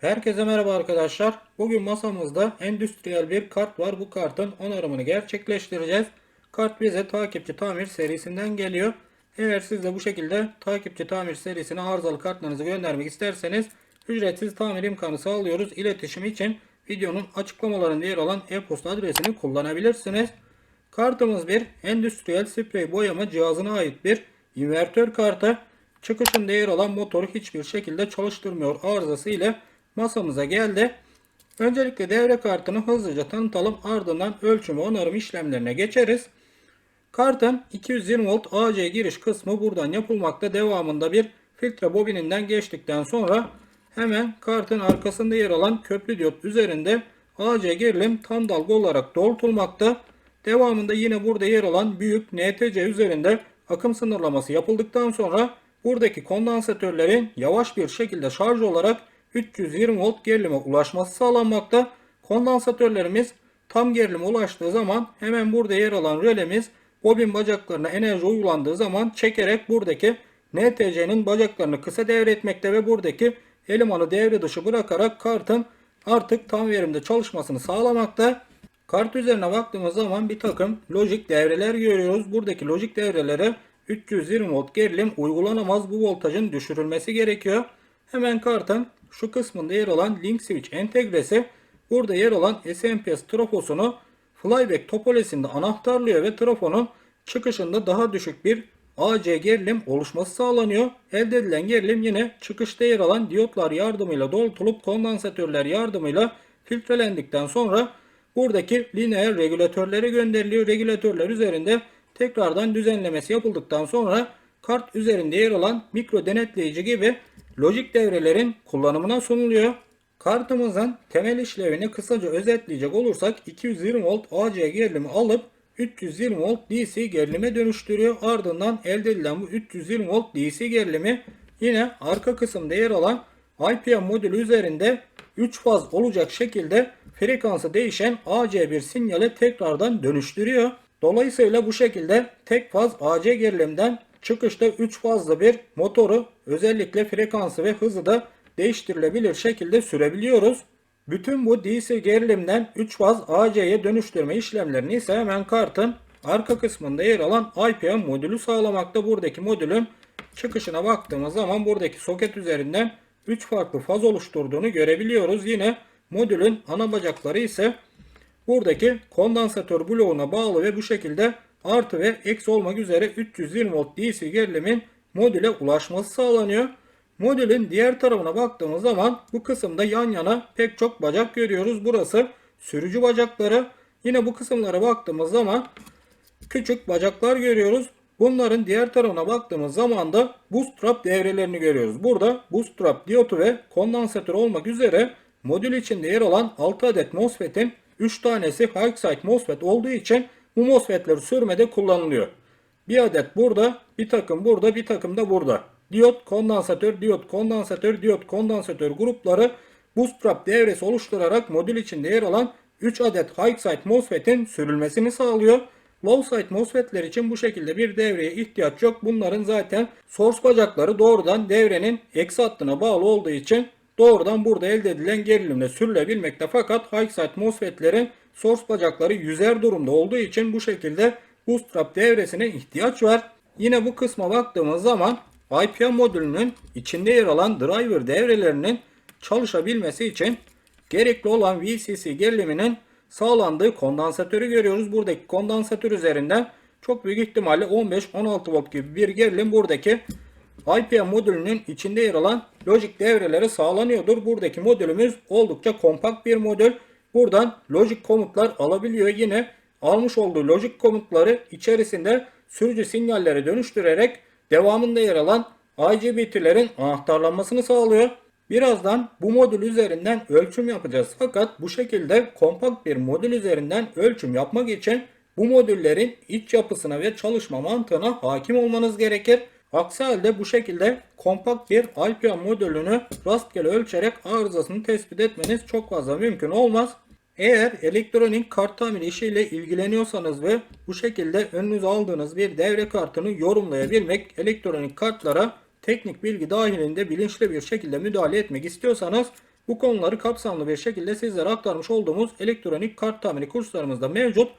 Herkese merhaba arkadaşlar. Bugün masamızda endüstriyel bir kart var. Bu kartın onarımını gerçekleştireceğiz. Kart bize takipçi tamir serisinden geliyor. Eğer siz de bu şekilde takipçi tamir serisine arızalı kartlarınızı göndermek isterseniz ücretsiz tamir imkanı sağlıyoruz. İletişim için videonun açıklamalarında yer alan e-posta adresini kullanabilirsiniz. Kartımız bir endüstriyel sprey boyama cihazına ait bir invertör kartı. Çıkışında yer alan motoru hiçbir şekilde çalıştırmıyor arızası ile masamıza geldi. Öncelikle devre kartını hızlıca tanıtalım ardından ölçüm ve onarım işlemlerine geçeriz. Kartın 220 volt AC giriş kısmı buradan yapılmakta. Devamında bir filtre bobininden geçtikten sonra hemen kartın arkasında yer alan köprü diyot üzerinde AC gerilim tam dalga olarak doğrultulmakta. Devamında yine burada yer alan büyük NTC üzerinde akım sınırlaması yapıldıktan sonra buradaki kondansatörlerin yavaş bir şekilde şarj olarak 320 volt gerilime ulaşması sağlanmakta. Kondansatörlerimiz tam gerilime ulaştığı zaman hemen burada yer alan rölemiz bobin bacaklarına enerji uygulandığı zaman çekerek buradaki NTC'nin bacaklarını kısa devretmekte ve buradaki elemanı devre dışı bırakarak kartın artık tam verimde çalışmasını sağlamakta. Kart üzerine baktığımız zaman bir takım lojik devreler görüyoruz. Buradaki lojik devrelere 320 volt gerilim uygulanamaz. Bu voltajın düşürülmesi gerekiyor. Hemen kartın şu kısmında yer alan link switch entegresi burada yer alan SMPS trafosunu flyback topolesinde anahtarlıyor ve trafonun çıkışında daha düşük bir AC gerilim oluşması sağlanıyor. Elde edilen gerilim yine çıkışta yer alan diyotlar yardımıyla doğrultulup kondansatörler yardımıyla filtrelendikten sonra buradaki lineer regülatörlere gönderiliyor. Regülatörler üzerinde tekrardan düzenlemesi yapıldıktan sonra kart üzerinde yer alan mikro denetleyici gibi lojik devrelerin kullanımına sunuluyor. Kartımızın temel işlevini kısaca özetleyecek olursak 220 volt AC gerilimi alıp 320 volt DC gerilime dönüştürüyor. Ardından elde edilen bu 320 volt DC gerilimi yine arka kısımda yer alan IPM modülü üzerinde 3 faz olacak şekilde frekansı değişen AC1 sinyale tekrardan dönüştürüyor. Dolayısıyla bu şekilde tek faz AC gerilimden çıkışta 3 fazlı bir motoru özellikle frekansı ve hızı da değiştirilebilir şekilde sürebiliyoruz. Bütün bu DC gerilimden 3 faz AC'ye dönüştürme işlemlerini ise hemen kartın arka kısmında yer alan IPM modülü sağlamakta. Buradaki modülün çıkışına baktığımız zaman buradaki soket üzerinden 3 farklı faz oluşturduğunu görebiliyoruz. Yine modülün ana bacakları ise buradaki kondansatör bloğuna bağlı ve bu şekilde artı ve eksi olmak üzere 320 volt DC gerilimin modüle ulaşması sağlanıyor. Modülün diğer tarafına baktığımız zaman bu kısımda yan yana pek çok bacak görüyoruz. Burası sürücü bacakları. Yine bu kısımlara baktığımız zaman küçük bacaklar görüyoruz. Bunların diğer tarafına baktığımız zaman da bootstrap devrelerini görüyoruz. Burada bootstrap diyotu ve kondansatör olmak üzere modül içinde yer alan 6 adet MOSFET'in 3 tanesi high side MOSFET olduğu için bu MOSFET'leri sürmede kullanılıyor. Bir adet burada, bir takım burada, bir takım da burada. Diyot, kondansatör, diyot, kondansatör, diyot, kondansatör grupları bootstrap devresi oluşturarak modül içinde yer alan 3 adet high side MOSFET'in sürülmesini sağlıyor. Low side MOSFET'ler için bu şekilde bir devreye ihtiyaç yok. Bunların zaten source bacakları doğrudan devrenin eksi hattına bağlı olduğu için doğrudan burada elde edilen gerilimle sürülebilmekte. Fakat high side MOSFET'lerin source bacakları yüzer durumda olduğu için bu şekilde bootstrap devresine ihtiyaç var. Yine bu kısma baktığımız zaman IPM modülünün içinde yer alan driver devrelerinin çalışabilmesi için gerekli olan VCC geriliminin sağlandığı kondansatörü görüyoruz. Buradaki kondansatör üzerinden çok büyük ihtimalle 15-16 volt gibi bir gerilim buradaki IPM modülünün içinde yer alan lojik devrelere sağlanıyordur. Buradaki modülümüz oldukça kompakt bir modül. Buradan lojik komutlar alabiliyor. Yine almış olduğu lojik komutları içerisinde sürücü sinyallere dönüştürerek devamında yer alan IGBT'lerin anahtarlanmasını sağlıyor. Birazdan bu modül üzerinden ölçüm yapacağız. Fakat bu şekilde kompakt bir modül üzerinden ölçüm yapmak için bu modüllerin iç yapısına ve çalışma mantığına hakim olmanız gerekir. Aksi halde bu şekilde kompakt bir IPM modülünü rastgele ölçerek arızasını tespit etmeniz çok fazla mümkün olmaz. Eğer elektronik kart tamiri işiyle ilgileniyorsanız ve bu şekilde önünüze aldığınız bir devre kartını yorumlayabilmek, elektronik kartlara teknik bilgi dahilinde bilinçli bir şekilde müdahale etmek istiyorsanız Bu konuları kapsamlı bir şekilde sizlere aktarmış olduğumuz elektronik kart tamiri kurslarımızda mevcut.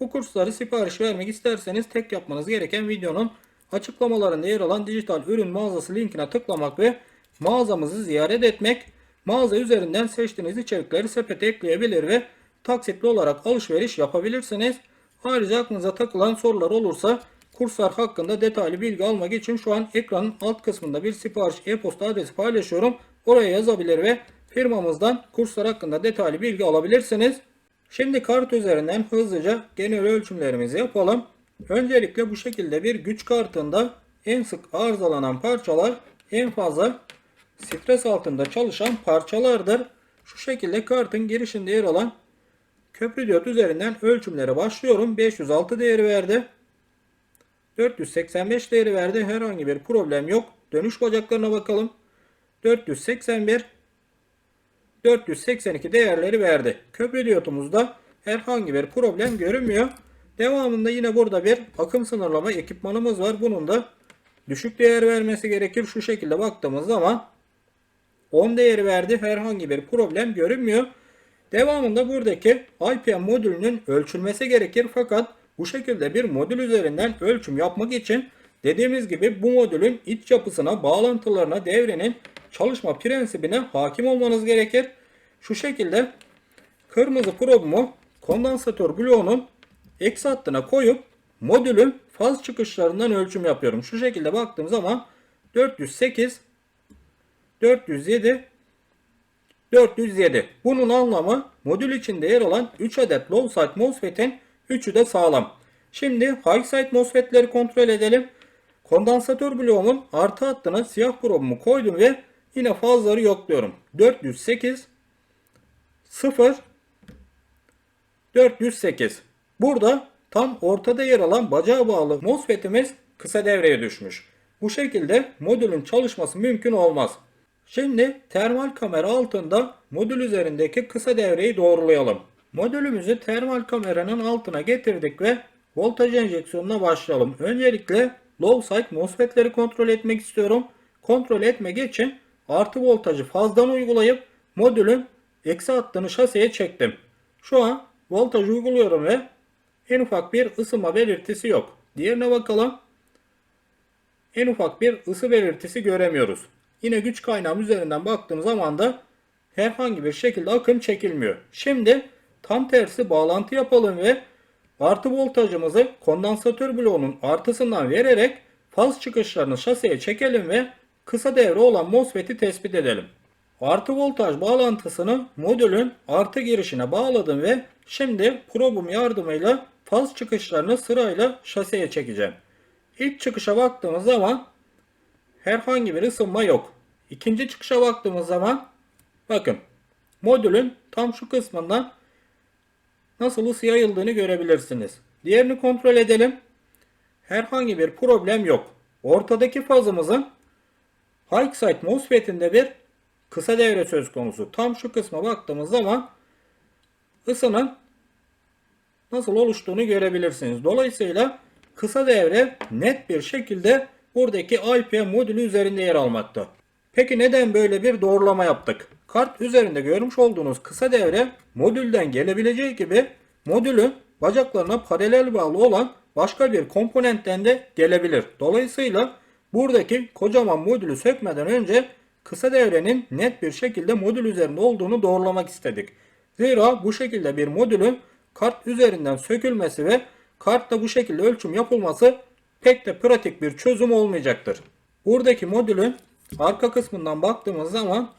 Bu kursları sipariş vermek isterseniz tek yapmanız gereken videonun açıklamalarında yer alan dijital ürün mağazası linkine tıklamak ve mağazamızı ziyaret etmek. Mağaza üzerinden seçtiğiniz içerikleri sepete ekleyebilir ve taksitli olarak alışveriş yapabilirsiniz. Ayrıca aklınıza takılan sorular olursa kurslar hakkında detaylı bilgi almak için şu an ekranın alt kısmında bir sipariş e-posta adresi paylaşıyorum. Oraya yazabilir ve firmamızdan kurslar hakkında detaylı bilgi alabilirsiniz. Şimdi kart üzerinden hızlıca genel ölçümlerimizi yapalım. Öncelikle bu şekilde bir güç kartında en sık arızalanan parçalar en fazla stres altında çalışan parçalardır. Şu şekilde kartın girişinde yer alan köprü diyot üzerinden ölçümlere başlıyorum. 506 değeri verdi. 485 değeri verdi. Herhangi bir problem yok. Dönüş bacaklarına bakalım. 481 482 değerleri verdi. Köprü diyotumuzda herhangi bir problem görünmüyor. Devamında yine burada bir akım sınırlama ekipmanımız var. Bunun da düşük değer vermesi gerekir. Şu şekilde baktığımız zaman 10 değeri verdi. Herhangi bir problem görünmüyor. Devamında buradaki IPM modülünün ölçülmesi gerekir. Fakat bu şekilde bir modül üzerinden ölçüm yapmak için dediğimiz gibi bu modülün iç yapısına, bağlantılarına, devrenin çalışma prensibine hakim olmanız gerekir. Şu şekilde kırmızı probumu kondansatör bloğunun eksi hattına koyup modülün faz çıkışlarından ölçüm yapıyorum. Şu şekilde baktığım zaman 408 407 407. Bunun anlamı modül içinde yer alan 3 adet low side MOSFET'in 3'ü de sağlam. Şimdi high side MOSFET'leri kontrol edelim. Kondansatör bloğumun artı hattına siyah probumu koydum ve yine fazları yokluyorum. 408 0 408. Burada tam ortada yer alan bacağa bağlı MOSFET'imiz kısa devreye düşmüş. Bu şekilde modülün çalışması mümkün olmaz. Şimdi termal kamera altında modül üzerindeki kısa devreyi doğrulayalım. Modülümüzü termal kameranın altına getirdik ve voltaj enjeksiyonuna başlayalım. Öncelikle low side MOSFET'leri kontrol etmek istiyorum. Kontrol etmek için artı voltajı fazdan uygulayıp modülün eksi hattını şaseye çektim. Şu an voltaj uyguluyorum ve en ufak bir ısınma belirtisi yok. Diğerine bakalım. En ufak bir ısı belirtisi göremiyoruz. Yine güç kaynağım üzerinden baktığım zaman da herhangi bir şekilde akım çekilmiyor. Şimdi tam tersi bağlantı yapalım ve artı voltajımızı kondansatör bloğunun artısından vererek faz çıkışlarını şaseye çekelim ve kısa devre olan MOSFET'i tespit edelim. Artı voltaj bağlantısını modülün artı girişine bağladım ve şimdi probum yardımıyla faz çıkışlarını sırayla şaseye çekeceğim. İlk çıkışa baktığımız zaman herhangi bir ısınma yok. İkinci çıkışa baktığımız zaman bakın modülün tam şu kısmından nasıl ısı yayıldığını görebilirsiniz. Diğerini kontrol edelim. Herhangi bir problem yok. Ortadaki fazımızın high side MOSFET'inde bir kısa devre söz konusu. Tam şu kısma baktığımız zaman ısının nasıl oluştuğunu görebilirsiniz. Dolayısıyla kısa devre net bir şekilde buradaki IPM modülü üzerinde yer almakta. Peki neden böyle bir doğrulama yaptık? Kart üzerinde görmüş olduğunuz kısa devre modülden gelebileceği gibi modülün bacaklarına paralel bağlı olan başka bir komponentten de gelebilir. Dolayısıyla buradaki kocaman modülü sökmeden önce kısa devrenin net bir şekilde modül üzerinde olduğunu doğrulamak istedik. Zira bu şekilde bir modülün kart üzerinden sökülmesi ve kartta bu şekilde ölçüm yapılması pek de pratik bir çözüm olmayacaktır. Buradaki modülün arka kısmından baktığımız zaman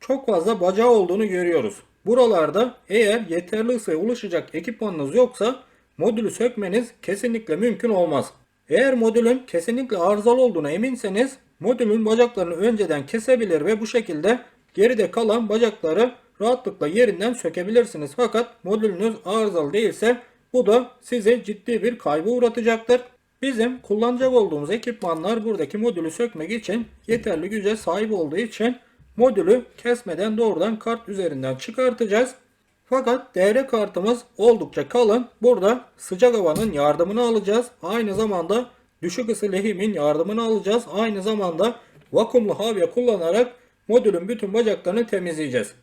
çok fazla bacağı olduğunu görüyoruz. Buralarda eğer yeterli ısıya ulaşacak ekipmanınız yoksa modülü sökmeniz kesinlikle mümkün olmaz. Eğer modülün kesinlikle arızalı olduğuna eminseniz modülün bacaklarını önceden kesebilir ve bu şekilde geride kalan bacakları rahatlıkla yerinden sökebilirsiniz. Fakat modülünüz arızalı değilse bu da size ciddi bir kaybı uğratacaktır. Bizim kullanacak olduğumuz ekipmanlar buradaki modülü sökmek için yeterli güce sahip olduğu için modülü kesmeden doğrudan kart üzerinden çıkartacağız. Fakat devre kartımız oldukça kalın. Burada sıcak havanın yardımını alacağız. Aynı zamanda düşük ısı lehimin yardımını alacağız. Aynı zamanda vakumlu havya kullanarak modülün bütün bacaklarını temizleyeceğiz.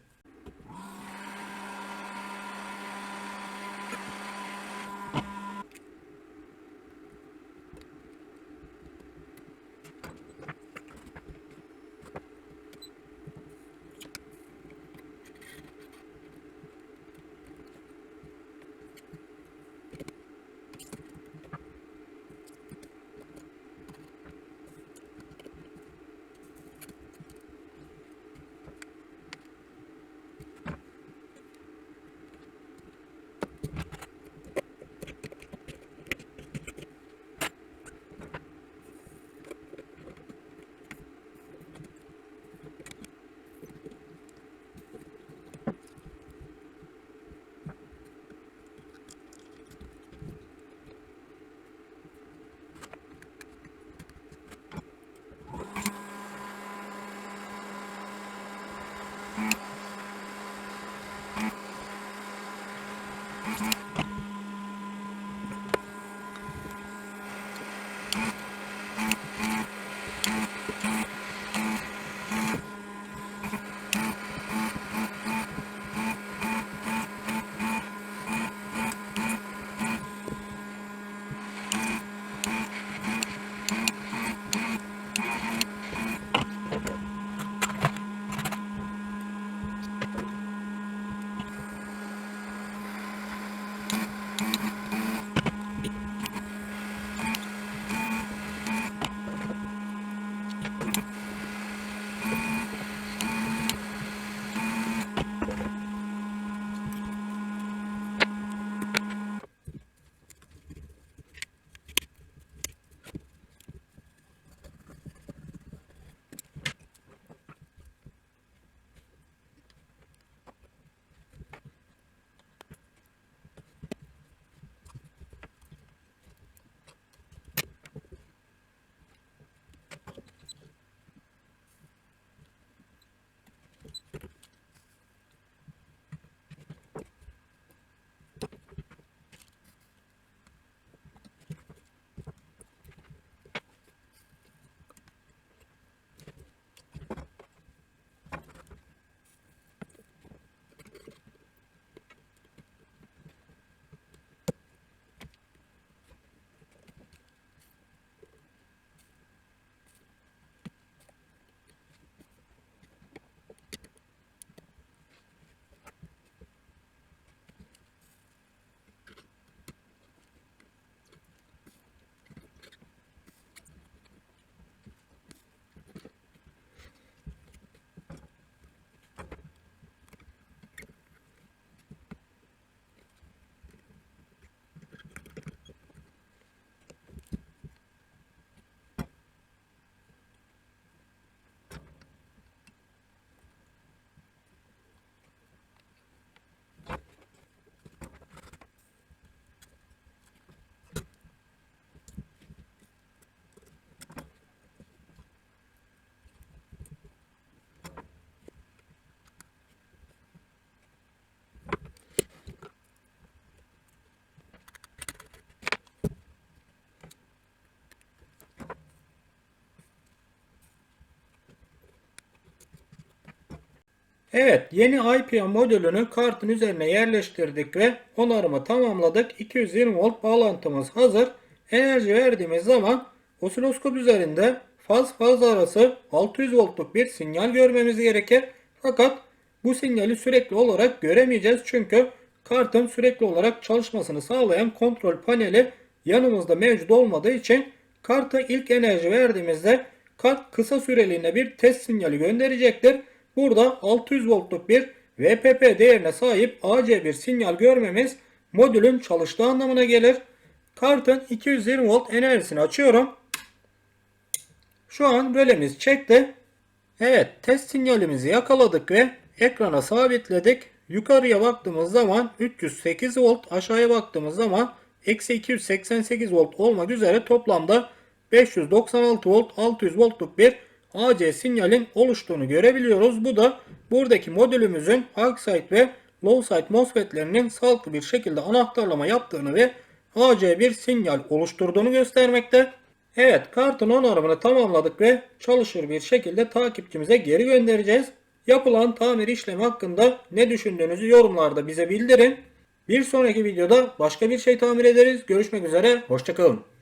Evet yeni IPA modülünü kartın üzerine yerleştirdik ve onarımı tamamladık. 220 volt bağlantımız hazır. Enerji verdiğimiz zaman osiloskop üzerinde faz faz arası 600 voltluk bir sinyal görmemiz gerekir. Fakat bu sinyali sürekli olarak göremeyeceğiz. Çünkü kartın sürekli olarak çalışmasını sağlayan kontrol paneli yanımızda mevcut olmadığı için karta ilk enerji verdiğimizde kart kısa süreliğine bir test sinyali gönderecektir. Burada 600 voltluk bir VPP değerine sahip AC1 sinyal görmemiz modülün çalıştığı anlamına gelir. Kartın 220 volt enerjisini açıyorum. Şu an rölemiz çekti. Evet test sinyalimizi yakaladık ve ekrana sabitledik. Yukarıya baktığımız zaman 308 volt aşağıya baktığımız zaman eksi 288 volt olmak üzere toplamda 596 volt 600 voltluk bir AC sinyalin oluştuğunu görebiliyoruz. Bu da buradaki modülümüzün high side ve low side MOSFET'lerinin sağlıklı bir şekilde anahtarlama yaptığını ve AC bir sinyal oluşturduğunu göstermekte. Evet kartın onarımını tamamladık ve çalışır bir şekilde takipçimize geri göndereceğiz. Yapılan tamir işlemi hakkında ne düşündüğünüzü yorumlarda bize bildirin. Bir sonraki videoda başka bir şey tamir ederiz. Görüşmek üzere. Hoşçakalın.